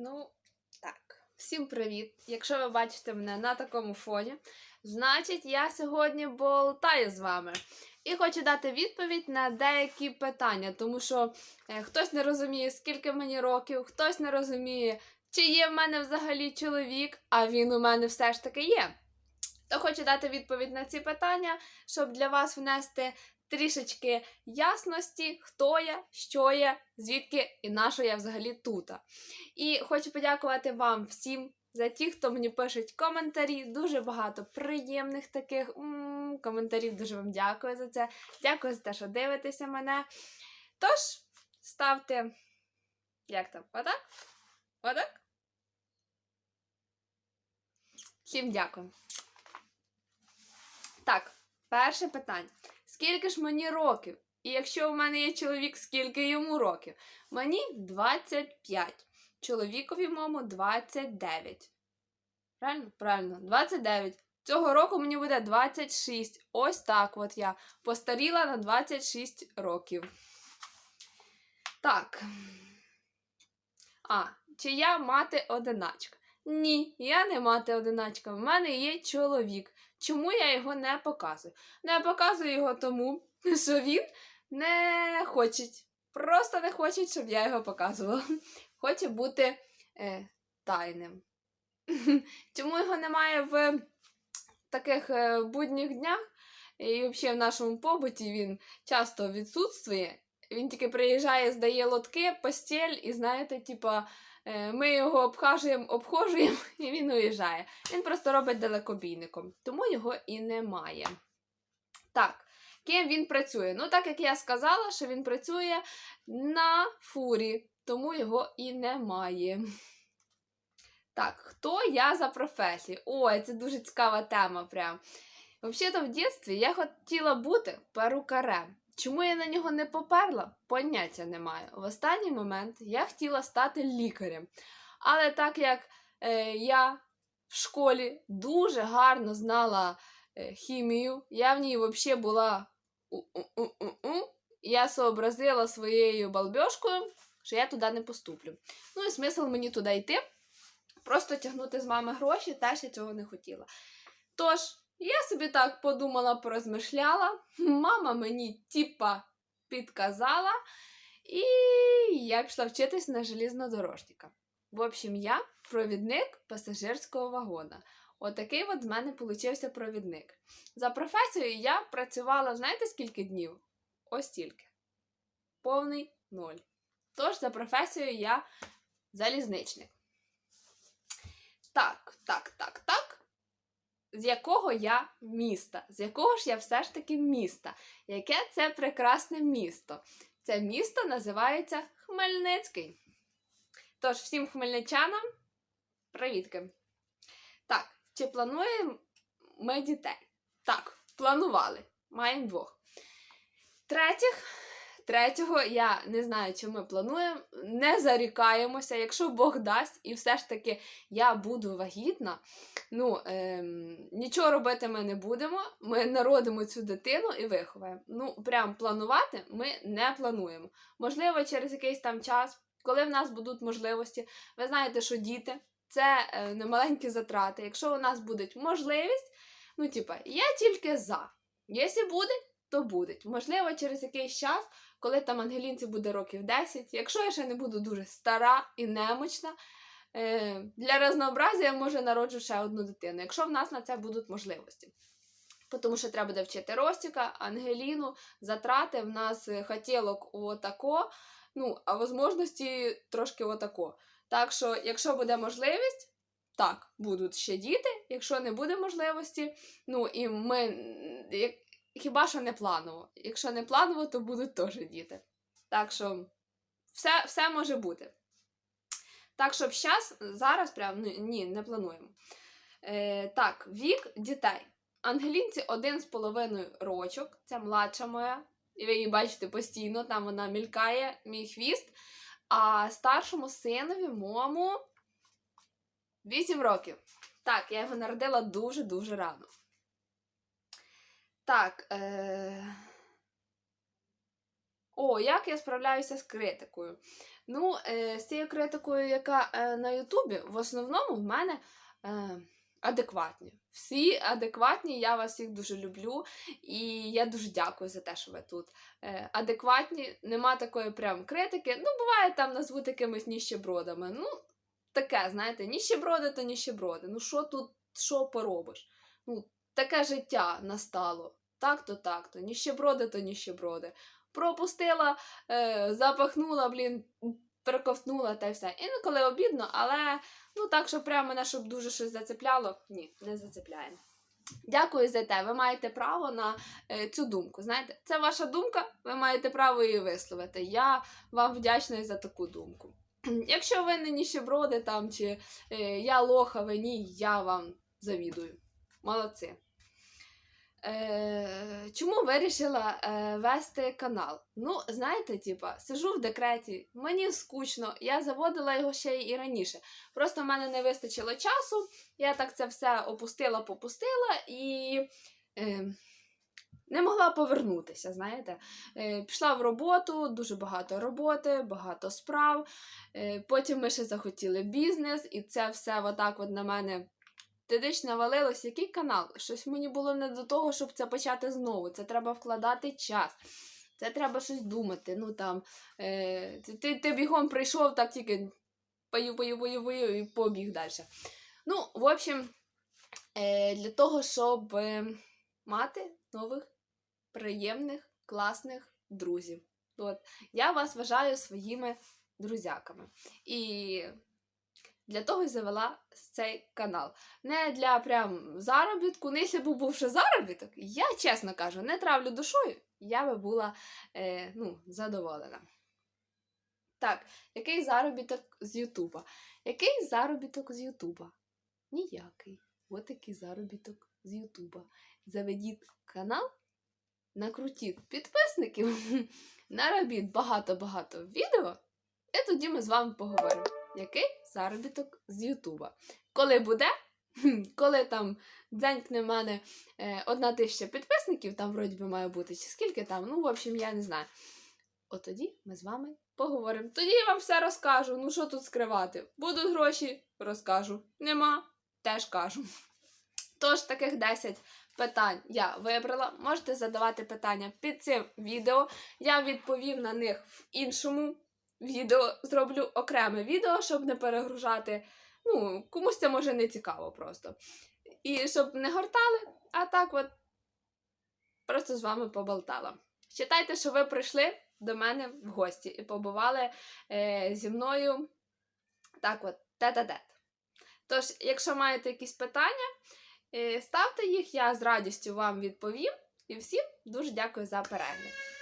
Ну, так. Всім привіт! Якщо ви бачите мене на такому фоні, значить я сьогодні болтаю з вами. І хочу дати відповідь на деякі питання, тому що е, хтось не розуміє, скільки мені років, хтось не розуміє, чи є в мене взагалі чоловік, а він у мене все ж таки є. То хочу дати відповідь на ці питання, щоб для вас внести трішечки ясності, хто я, що я, звідки і на що я взагалі тут. І хочу подякувати вам всім за ті, хто мені пишуть коментарі. Дуже багато приємних таких м, коментарів. Дуже вам дякую за це. Дякую за те, що дивитеся мене. Тож, ставте. Як там? Отак? Отак? Всім дякую. Так, перше питання. Скільки ж мені років? І якщо у мене є чоловік, скільки йому років? Мені 25. Чоловікові моєму 29. Правильно? Правильно, 29. Цього року мені буде 26. Ось так от я постаріла на 26 років. Так. А, чи я мати одиначка? Ні, я не мати одиначка. В мене є чоловік. Чому я його не показую? Не показую його тому, що він не хоче. Просто не хоче, щоб я його показувала. Хоче бути е, тайним. Чому його немає в таких е, будніх днях? І взагалі в нашому побуті він часто відсутствує. Він тільки приїжджає, здає лотки, постіль, і знаєте, типа, ми його обхажуємо, обхожуємо, і він уїжджає. Він просто робить далекобійником, тому його і немає. Так, ким він працює? Ну, так як я сказала, що він працює на фурі, тому його і немає. Так, хто я за професією? Ой, це дуже цікава тема. прям. Взагалі-то в дитинстві я хотіла бути перукарем. Чому я на нього не поперла? Поняття не маю. В останній момент я хотіла стати лікарем. Але так як е, я в школі дуже гарно знала е, хімію, я в ній взагалі була у-у-у-у-у, я сообразила своєю балбьошкою, що я туди не поступлю. Ну і смисл мені туди йти, просто тягнути з мами гроші, теж я цього не хотіла. Тож, я собі так подумала, порозмишляла, мама мені типа підказала, і я пішла вчитись на железнодорожника. В общем, я провідник пасажирського вагона. Отакий от з мене получився провідник. За професією я працювала, знаєте, скільки днів? Ось стільки. Повний ноль. Тож, за професією я залізничник. Так, так, так, так. З якого я міста? З якого ж я все ж таки міста? Яке це прекрасне місто? Це місто називається Хмельницький. Тож, всім хмельничанам привітки! Так, чи плануємо ми дітей? Так, планували. Маємо двох. Третіх, третього я не знаю, чи ми плануємо. Не зарікаємося. Якщо Бог дасть, і все ж таки я буду вагітна, ну, ем, нічого робити ми не будемо. Ми народимо цю дитину і виховаємо. Ну, прям планувати ми не плануємо. Можливо, через якийсь там час, коли в нас будуть можливості. Ви знаєте, що діти це е, немаленькі затрати. Якщо у нас буде можливість, ну, типа, я тільки за. Якщо буде, то буде. Можливо, через якийсь час, коли там Ангелінці буде років 10, якщо я ще не буду дуже стара і немочна, е, для разнообразія я може народжу ще одну дитину, якщо в нас на це будуть можливості. Тому що треба буде вчити Ростіка, Ангеліну, затрати в нас е, хотілок отако, ну, а можливості трошки отако. Так що, якщо буде можливість, так, будуть ще діти. Якщо не буде можливості, ну і ми хіба що не планово. Якщо не планово, то будуть теж діти. Так що все, все може бути. Так що зараз, зараз прям ну, ні, не плануємо. Е, Так, вік дітей. Ангелінці один з половиною рочок, це младша моя. І ви її бачите постійно, там вона мількає, мій хвіст. А старшому синові, моєму 8 років. Так, я його народила дуже-дуже рано. Так. Е... О, як я справляюся з критикою? Ну, е, з цією критикою, яка е, на Ютубі, в основному в мене е, адекватні. Всі адекватні, я вас всіх дуже люблю. І я дуже дякую за те, що ви тут. Е, адекватні, нема такої прям критики. Ну, буває, там назвуть якимись ніщебродами. Ну, таке, знаєте, ніщеброди то ніщеброди. Ну, що тут, що поробиш? Ну, таке життя настало. Так-то, так-то. Ніщеброди то ніщеброди. Пропустила, е, запахнула, блін, перековтнула та й все. Інколи обідно, але ну так, що прямо мене, щоб дуже щось зацепляло, ні, не зацепляє. Дякую за те. Ви маєте право на е, цю думку. Знаєте, це ваша думка, ви маєте право її висловити. Я вам вдячна за таку думку. Якщо ви не ніщеброди там, чи е, я лоха, ви ні, я вам завідую. Молодці. Е, чому вирішила е, вести канал? Ну, знаєте, типа, сижу в декреті, мені скучно, я заводила його ще і раніше. Просто в мене не вистачило часу, я так це все опустила, попустила і е, не могла повернутися. Знаєте, е, пішла в роботу, дуже багато роботи, багато справ. Е, потім ми ще захотіли бізнес, і це все отак от на мене Тидич навалилось, який канал? Щось мені було не до того, щоб це почати знову. Це треба вкладати час. Це треба щось думати. Ну там, е, ти, ти бігом прийшов, так тільки пою, пою, пою, пою і побіг далі. Ну, в общем, е, для того, щоб е, мати нових, приємних, класних друзів. От, я вас вважаю своїми друзяками. І для того й завела цей канал. Не для прям заробітку, не якщо б був ще заробіток, я чесно кажу, не травлю душою, я би була е, ну, задоволена. Так, який заробіток з Ютуба? Який заробіток з Ютуба? Ніякий. От такий заробіток з Ютуба. Заведіть канал, накрутіть підписників, наробіть багато-багато відео, і тоді ми з вами поговоримо який заробіток з Ютуба. Коли буде, коли там дзенькне в мене е, одна тисяча підписників, там вроді би має бути, чи скільки там, ну, в общем, я не знаю. От тоді ми з вами поговоримо. Тоді я вам все розкажу. Ну, що тут скривати? Будуть гроші, розкажу. Нема, теж кажу. Тож, таких 10 питань я вибрала. Можете задавати питання під цим відео. Я відповім на них в іншому відео зроблю окреме відео, щоб не перегружати. Ну, комусь це може не цікаво просто. І щоб не гортали, а так от просто з вами поболтала. Читайте, що ви прийшли до мене в гості і побували е, зі мною так от, тет-а-тет. Тож, якщо маєте якісь питання, е, ставте їх, я з радістю вам відповім. І всім дуже дякую за перегляд.